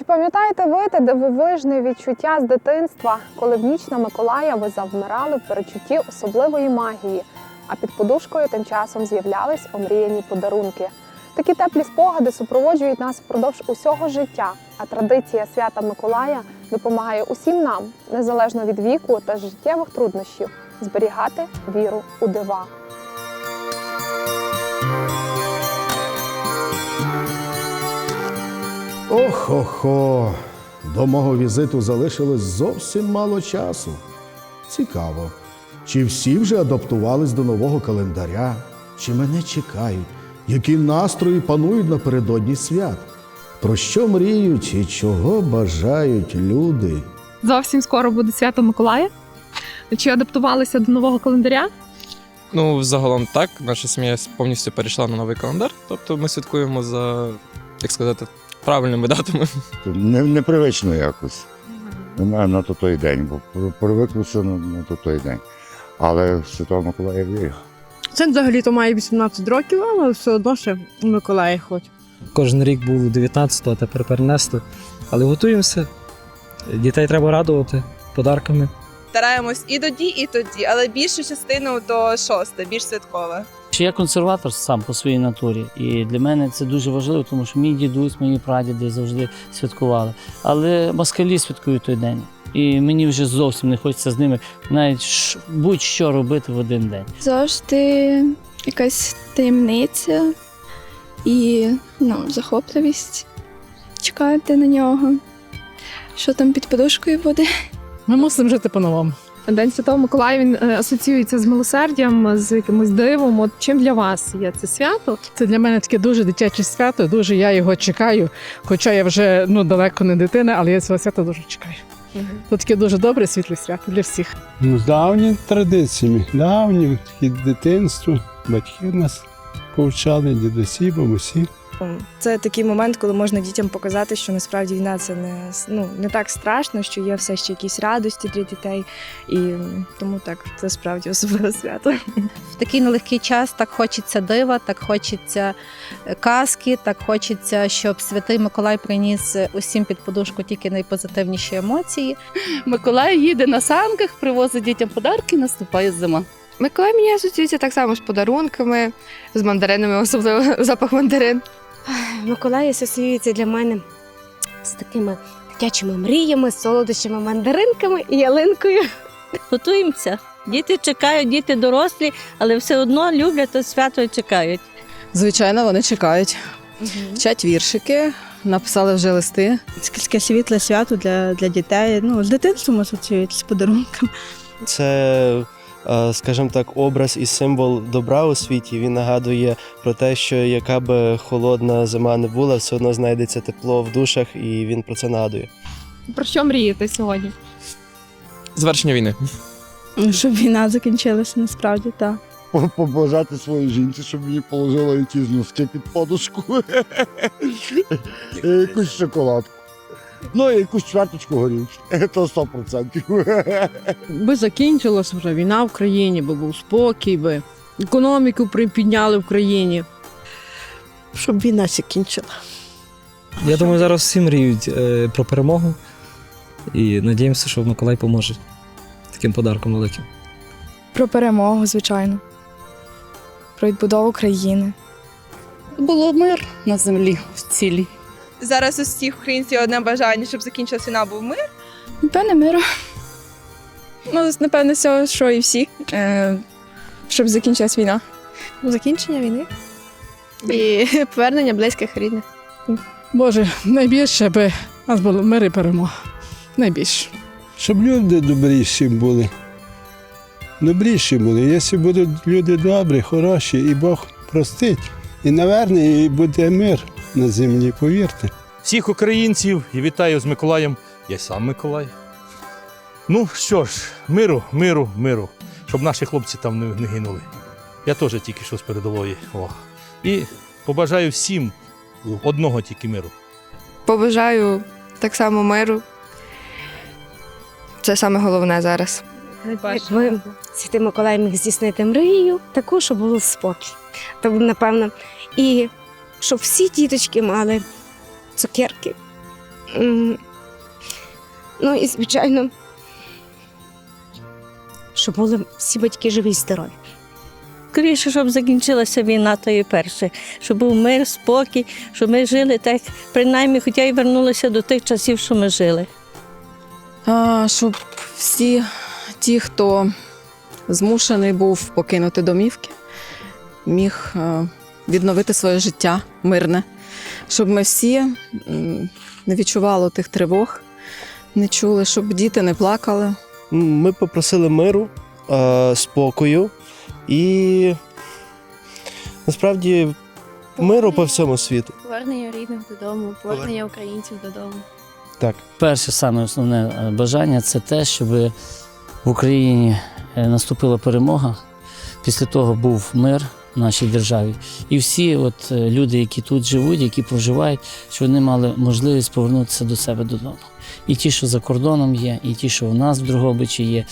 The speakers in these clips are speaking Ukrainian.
Чи пам'ятаєте ви те дивовижне відчуття з дитинства, коли в ніч на Миколая ви завмирали в перечутті особливої магії, а під подушкою тим часом з'являлись омріяні подарунки? Такі теплі спогади супроводжують нас впродовж усього життя, а традиція свята Миколая допомагає усім нам, незалежно від віку та життєвих труднощів, зберігати віру у дива. Ох-хо-хо, до мого візиту залишилось зовсім мало часу. Цікаво, чи всі вже адаптувались до нового календаря, чи мене чекають, які настрої панують напередодні свят, про що мріють і чого бажають люди. Зовсім скоро буде свято Миколая. Чи адаптувалися до нового календаря? Ну, загалом так, наша сім'я повністю перейшла на новий календар. Тобто ми святкуємо за, як сказати, правильними датами. Не, непривично якось. Немає на то той день, бо при- привиклося на, на то той день. Але Святого Миколая вірю. Це взагалі-то має 18 років, але все одно ще в Миколаї хоч. Кожен рік був 19-го, а тепер перенесли. Але готуємося. Дітей треба радувати подарками. Стараємось і тоді, і тоді, але більшу частину то шосте, більш святкове. Я консерватор сам по своїй натурі, і для мене це дуже важливо, тому що мій дідусь, мої прадіди завжди святкували. Але москалі святкують той день. І мені вже зовсім не хочеться з ними навіть будь-що робити в один день. завжди якась таємниця і ну, захопливість. Чекати на нього. Що там під подушкою буде? Ми мусимо жити по-новому. День Святого Миколая він е, асоціюється з милосердям, з якимось дивом. От чим для вас є це свято? Це для мене таке дуже дитяче свято, дуже я його чекаю. Хоча я вже ну, далеко не дитина, але я цього свята дуже чекаю. Це таке дуже добре світле свято для всіх. Ну, з давні традиціями, давні від дитинства. Батьки нас повчали, дідусі, бабусі. Це такий момент, коли можна дітям показати, що насправді війна це не ну не так страшно, що є все ще якісь радості для дітей, і тому так це справді особливе свято. в такий нелегкий час так хочеться дива, так хочеться е, казки, так хочеться, щоб святий Миколай приніс е, усім під подушку тільки найпозитивніші емоції. Миколай їде на санках, привозить дітям подарки, наступає зима. Миколай мені асоціюється так само з подарунками, з мандаринами, особливо запах мандарин. Миколай асоціюється для мене з такими дитячими мріями, солодощами, мандаринками і ялинкою. Готуємося. Діти чекають, діти дорослі, але все одно люблять то свято і чекають. Звичайно, вони чекають. Вчать віршики, написали вже листи. Таке світле свято для, для дітей. Ну з дитинством асоціюється з подарунками. Це, скажімо так, образ і символ добра у світі. Він нагадує про те, що яка би холодна зима не була, все одно знайдеться тепло в душах, і він про це нагадує. Про що мрієте сьогодні? Завершення війни. Щоб війна закінчилася, насправді так. Побажати своїй жінці, щоб мені положила якісь носки під подушку. І якусь шоколадку. Ну, і якусь чверточку горілки. То 100%. Би закінчилася вже війна в країні, би був спокій, би економіку при- підняли в країні. Щоб війна закінчила. Я думаю, зараз всі мріють е, про перемогу. І надіємося, що Миколай поможе таким подарком великим. Про перемогу, звичайно. Про відбудову країни. Було мир на землі в цілій. Зараз у всіх українців одне бажання, щоб закінчилася війна, був мир. Напевне, миру. Ну, напевне, все, що і всі. Е, щоб закінчилась війна. Закінчення війни. І повернення близьких рідних. Боже, найбільше би у нас було мир і перемога. Найбільше. Щоб люди добріші були. Добріші були. Якщо будуть люди добрі, хороші, і Бог простить, і наверне, і буде мир на землі, повірте. Всіх українців і вітаю з Миколаєм. Я сам Миколай. Ну що ж, миру, миру, миру, щоб наші хлопці там не, не гинули. Я теж тільки що з передової. О. І побажаю всім одного тільки миру. Побажаю так само миру. Це саме головне зараз. Якби Святий Миколай міг здійснити мрію, таку, щоб було спокій. То б, напевно, і щоб всі діточки мали цукерки, Ну і звичайно, щоб були всі батьки живі й здорові. Скоріше, щоб закінчилася війна, то і перше, щоб був мир, спокій, щоб ми жили так, принаймні, хоча й вернулися до тих часів, що ми жили. А, щоб всі ті, хто змушений був покинути домівки, міг е, відновити своє життя мирне, щоб ми всі не відчували тих тривог, не чули, щоб діти не плакали. Ми попросили миру, спокою і насправді миру по всьому світу. Повернення рідних додому, повернення українців додому. Так. Перше саме основне е, бажання це те, щоб в Україні е, наступила перемога. Pісля того був мир нашій державі. І всі от е, люди, які тут живуть, які проживають, щоб вони мали можливість повернутися до себе додому. І ті, що за кордоном є, і ті, що у нас в Другобичі є.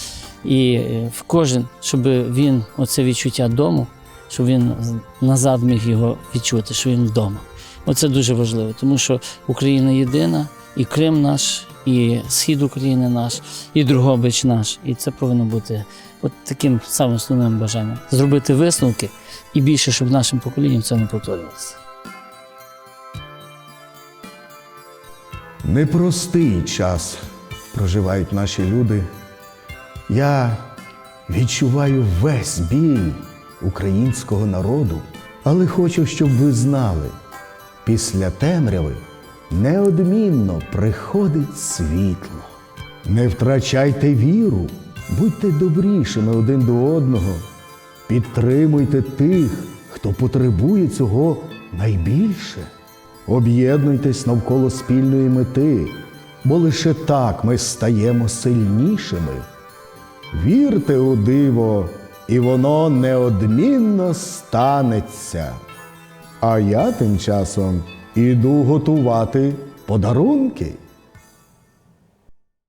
І е, в кожен, щоб він оце відчуття дому, щоб він назад міг його відчути, що він вдома. Оце дуже важливо, тому що Україна єдина, і Крим наш, і схід України наш, і Другобич наш. І це повинно бути от таким самим основним бажанням зробити висновки і більше, щоб нашим поколінням це не повторювалося. Непростий час проживають наші люди. Я відчуваю весь біль українського народу, але хочу, щоб ви знали, після темряви неодмінно приходить світло. Не втрачайте віру, будьте добрішими один до одного, підтримуйте тих, хто потребує цього найбільше. Об'єднуйтесь навколо спільної мети, бо лише так ми стаємо сильнішими. Вірте у диво, і воно неодмінно станеться. А я тим часом іду готувати подарунки.